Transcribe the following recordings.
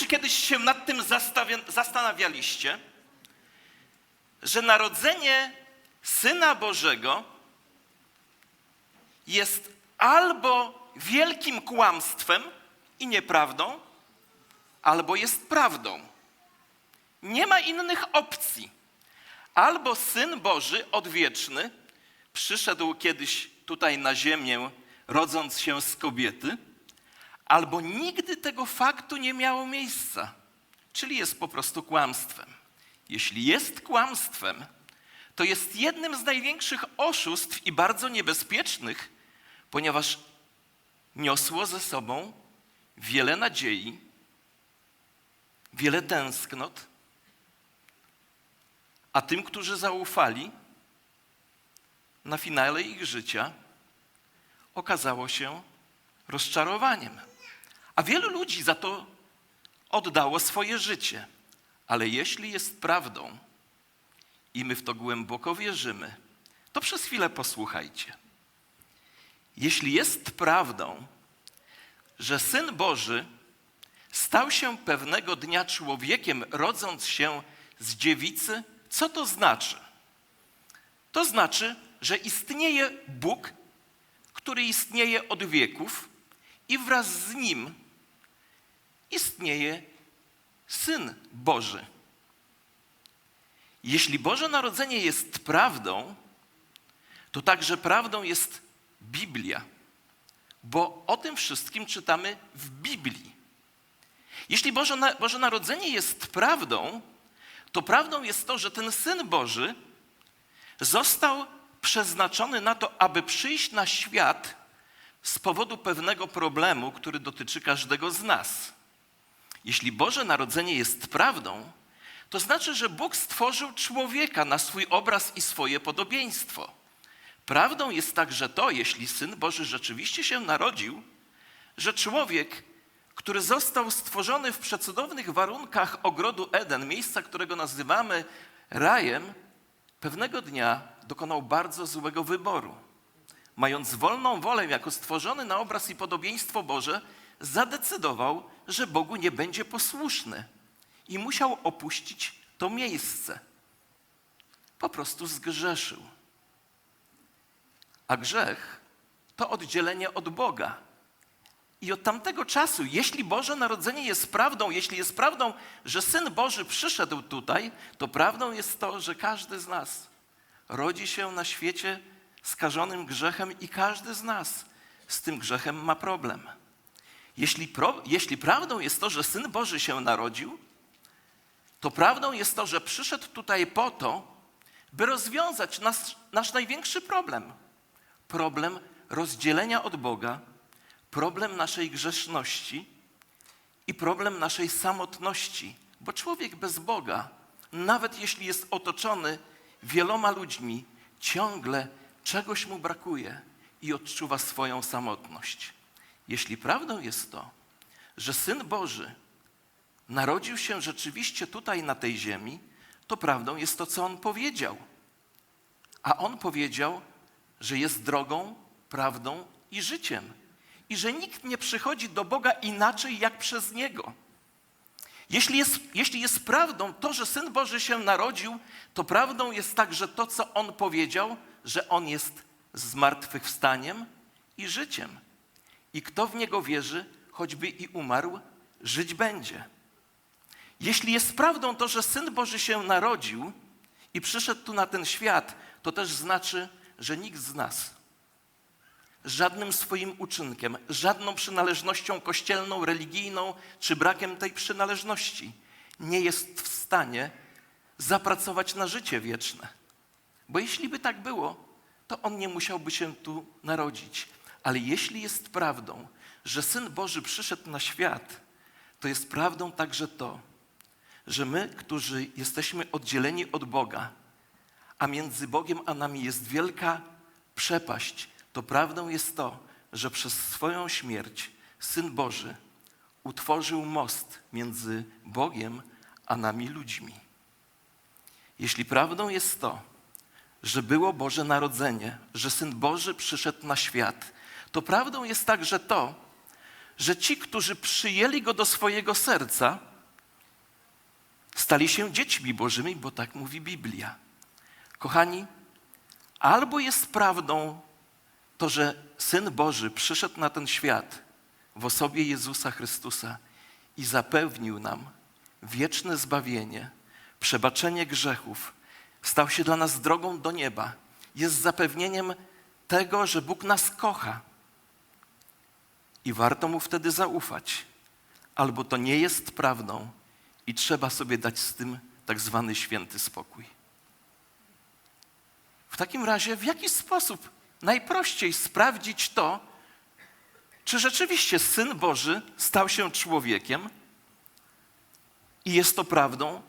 czy kiedyś się nad tym zastanawialiście, że narodzenie Syna Bożego jest albo wielkim kłamstwem i nieprawdą, albo jest prawdą. Nie ma innych opcji. Albo Syn Boży odwieczny przyszedł kiedyś tutaj na ziemię, rodząc się z kobiety, albo nigdy tego faktu nie miało miejsca, czyli jest po prostu kłamstwem. Jeśli jest kłamstwem, to jest jednym z największych oszustw i bardzo niebezpiecznych, ponieważ niosło ze sobą wiele nadziei, wiele tęsknot, a tym, którzy zaufali, na finale ich życia okazało się rozczarowaniem. A wielu ludzi za to oddało swoje życie. Ale jeśli jest prawdą i my w to głęboko wierzymy, to przez chwilę posłuchajcie. Jeśli jest prawdą, że Syn Boży stał się pewnego dnia człowiekiem, rodząc się z dziewicy, co to znaczy? To znaczy, że istnieje Bóg, który istnieje od wieków i wraz z nim istnieje Syn Boży. Jeśli Boże Narodzenie jest prawdą, to także prawdą jest Biblia, bo o tym wszystkim czytamy w Biblii. Jeśli Boże, Boże Narodzenie jest prawdą, to prawdą jest to, że ten Syn Boży został przeznaczony na to, aby przyjść na świat z powodu pewnego problemu, który dotyczy każdego z nas. Jeśli Boże Narodzenie jest prawdą, to znaczy, że Bóg stworzył człowieka na swój obraz i swoje podobieństwo. Prawdą jest także to, jeśli Syn Boży rzeczywiście się narodził, że człowiek, który został stworzony w przecudownych warunkach ogrodu Eden, miejsca, którego nazywamy rajem, pewnego dnia dokonał bardzo złego wyboru. Mając wolną wolę jako stworzony na obraz i podobieństwo Boże, zadecydował, że Bogu nie będzie posłuszny i musiał opuścić to miejsce. Po prostu zgrzeszył. A grzech to oddzielenie od Boga. I od tamtego czasu, jeśli Boże Narodzenie jest prawdą, jeśli jest prawdą, że Syn Boży przyszedł tutaj, to prawdą jest to, że każdy z nas rodzi się na świecie skażonym grzechem i każdy z nas z tym grzechem ma problem. Jeśli, pro, jeśli prawdą jest to, że Syn Boży się narodził, to prawdą jest to, że przyszedł tutaj po to, by rozwiązać nas, nasz największy problem. Problem rozdzielenia od Boga, problem naszej grzeszności i problem naszej samotności. Bo człowiek bez Boga, nawet jeśli jest otoczony wieloma ludźmi, ciągle czegoś mu brakuje i odczuwa swoją samotność. Jeśli prawdą jest to, że Syn Boży narodził się rzeczywiście tutaj na tej ziemi, to prawdą jest to, co On powiedział. A On powiedział, że jest drogą, prawdą i życiem. I że nikt nie przychodzi do Boga inaczej jak przez Niego. Jeśli jest, jeśli jest prawdą to, że Syn Boży się narodził, to prawdą jest także to, co On powiedział, że On jest zmartwychwstaniem i życiem. I kto w Niego wierzy, choćby i umarł, żyć będzie. Jeśli jest prawdą to, że Syn Boży się narodził i przyszedł tu na ten świat, to też znaczy, że nikt z nas żadnym swoim uczynkiem, żadną przynależnością kościelną, religijną czy brakiem tej przynależności nie jest w stanie zapracować na życie wieczne. Bo jeśli by tak było, to on nie musiałby się tu narodzić. Ale jeśli jest prawdą, że Syn Boży przyszedł na świat, to jest prawdą także to, że my, którzy jesteśmy oddzieleni od Boga, a między Bogiem a nami jest wielka przepaść, to prawdą jest to, że przez swoją śmierć Syn Boży utworzył most między Bogiem a nami ludźmi. Jeśli prawdą jest to, że było Boże Narodzenie, że Syn Boży przyszedł na świat, to prawdą jest także to, że ci, którzy przyjęli Go do swojego serca, stali się dziećmi Bożymi, bo tak mówi Biblia. Kochani, albo jest prawdą to, że Syn Boży przyszedł na ten świat w osobie Jezusa Chrystusa i zapewnił nam wieczne zbawienie, przebaczenie grzechów, stał się dla nas drogą do nieba, jest zapewnieniem tego, że Bóg nas kocha. I warto mu wtedy zaufać. Albo to nie jest prawdą i trzeba sobie dać z tym tak zwany święty spokój. W takim razie, w jaki sposób najprościej sprawdzić to, czy rzeczywiście Syn Boży stał się człowiekiem i jest to prawdą,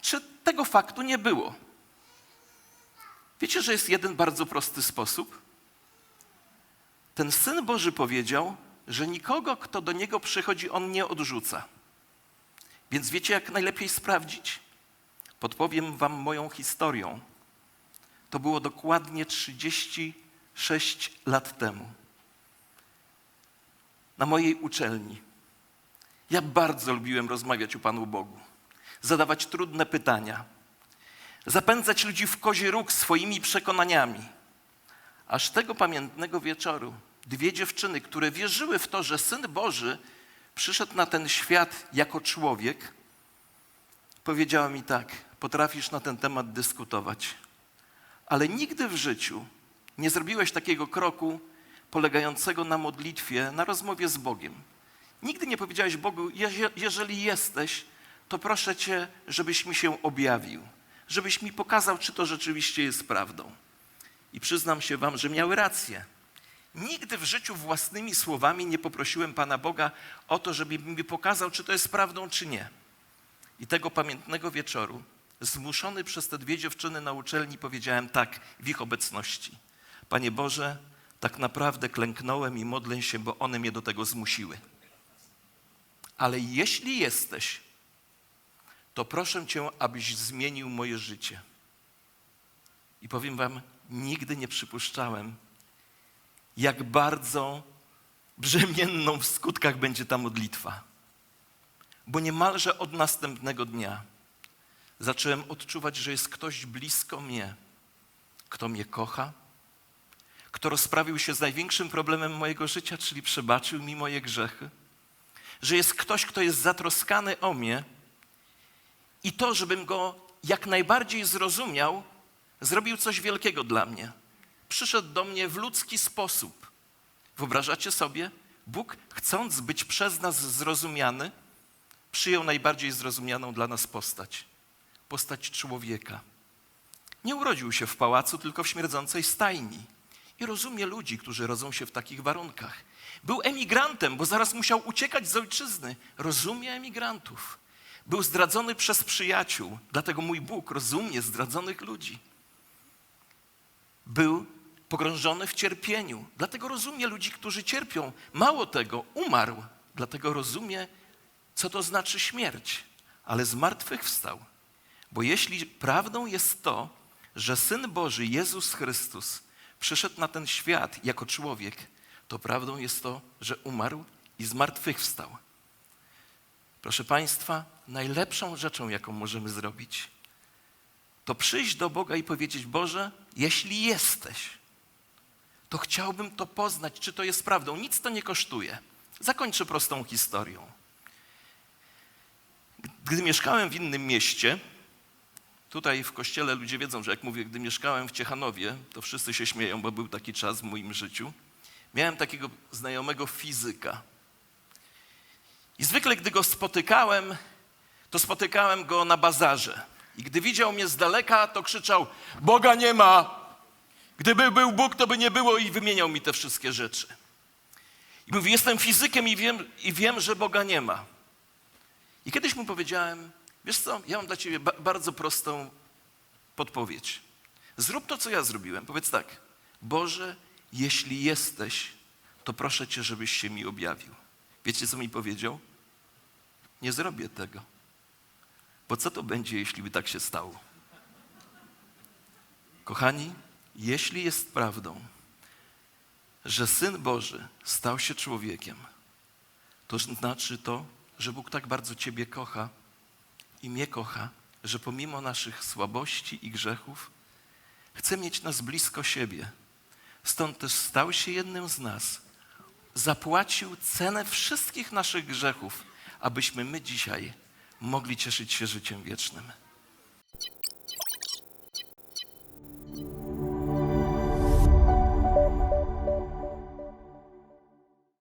czy tego faktu nie było? Wiecie, że jest jeden bardzo prosty sposób? Ten Syn Boży powiedział, że nikogo, kto do Niego przychodzi, On nie odrzuca. Więc wiecie, jak najlepiej sprawdzić? Podpowiem Wam moją historią. To było dokładnie 36 lat temu. Na mojej uczelni. Ja bardzo lubiłem rozmawiać o Panu Bogu, zadawać trudne pytania, zapędzać ludzi w kozi róg swoimi przekonaniami. Aż tego pamiętnego wieczoru dwie dziewczyny, które wierzyły w to, że Syn Boży przyszedł na ten świat jako człowiek, powiedziała mi tak: Potrafisz na ten temat dyskutować, ale nigdy w życiu nie zrobiłeś takiego kroku polegającego na modlitwie, na rozmowie z Bogiem. Nigdy nie powiedziałeś Bogu: "Je- Jeżeli jesteś, to proszę Cię, żebyś mi się objawił, żebyś mi pokazał, czy to rzeczywiście jest prawdą. I przyznam się Wam, że miały rację. Nigdy w życiu własnymi słowami nie poprosiłem Pana Boga o to, żeby mi pokazał, czy to jest prawdą, czy nie. I tego pamiętnego wieczoru, zmuszony przez te dwie dziewczyny na uczelni, powiedziałem tak w ich obecności. Panie Boże, tak naprawdę klęknąłem i modlę się, bo one mnie do tego zmusiły. Ale jeśli jesteś, to proszę Cię, abyś zmienił moje życie. I powiem Wam, nigdy nie przypuszczałem, jak bardzo brzemienną w skutkach będzie ta modlitwa. Bo niemalże od następnego dnia zacząłem odczuwać, że jest ktoś blisko mnie, kto mnie kocha, kto rozprawił się z największym problemem mojego życia, czyli przebaczył mi moje grzechy, że jest ktoś, kto jest zatroskany o mnie i to, żebym go jak najbardziej zrozumiał, zrobił coś wielkiego dla mnie. Przyszedł do mnie w ludzki sposób. Wyobrażacie sobie? Bóg, chcąc być przez nas zrozumiany, przyjął najbardziej zrozumianą dla nas postać postać człowieka. Nie urodził się w pałacu, tylko w śmierdzącej stajni. I rozumie ludzi, którzy rodzą się w takich warunkach. Był emigrantem, bo zaraz musiał uciekać z ojczyzny. Rozumie emigrantów. Był zdradzony przez przyjaciół, dlatego mój Bóg rozumie zdradzonych ludzi. Był pogrążony w cierpieniu, dlatego rozumie ludzi, którzy cierpią. Mało tego, umarł, dlatego rozumie, co to znaczy śmierć, ale zmartwychwstał. Bo jeśli prawdą jest to, że Syn Boży, Jezus Chrystus, przyszedł na ten świat jako człowiek, to prawdą jest to, że umarł i zmartwychwstał. Proszę Państwa, najlepszą rzeczą, jaką możemy zrobić, to przyjść do Boga i powiedzieć: Boże, jeśli jesteś, to chciałbym to poznać, czy to jest prawdą. Nic to nie kosztuje. Zakończę prostą historią. Gdy mieszkałem w innym mieście, tutaj w kościele ludzie wiedzą, że jak mówię, gdy mieszkałem w Ciechanowie, to wszyscy się śmieją, bo był taki czas w moim życiu. Miałem takiego znajomego fizyka. I zwykle, gdy go spotykałem, to spotykałem go na bazarze. I gdy widział mnie z daleka, to krzyczał: Boga nie ma! Gdyby był Bóg, to by nie było i wymieniał mi te wszystkie rzeczy. I mówi: Jestem fizykiem i wiem, i wiem że Boga nie ma. I kiedyś mu powiedziałem: Wiesz co, ja mam dla ciebie ba- bardzo prostą podpowiedź. Zrób to, co ja zrobiłem. Powiedz tak: Boże, jeśli jesteś, to proszę cię, żebyś się mi objawił. Wiecie, co mi powiedział? Nie zrobię tego. Bo co to będzie, jeśli by tak się stało? Kochani, jeśli jest prawdą, że Syn Boży stał się człowiekiem, to znaczy to, że Bóg tak bardzo Ciebie kocha, i mnie kocha, że pomimo naszych słabości i grzechów chce mieć nas blisko siebie. Stąd też stał się jednym z nas. Zapłacił cenę wszystkich naszych grzechów, abyśmy my dzisiaj mogli cieszyć się życiem wiecznym.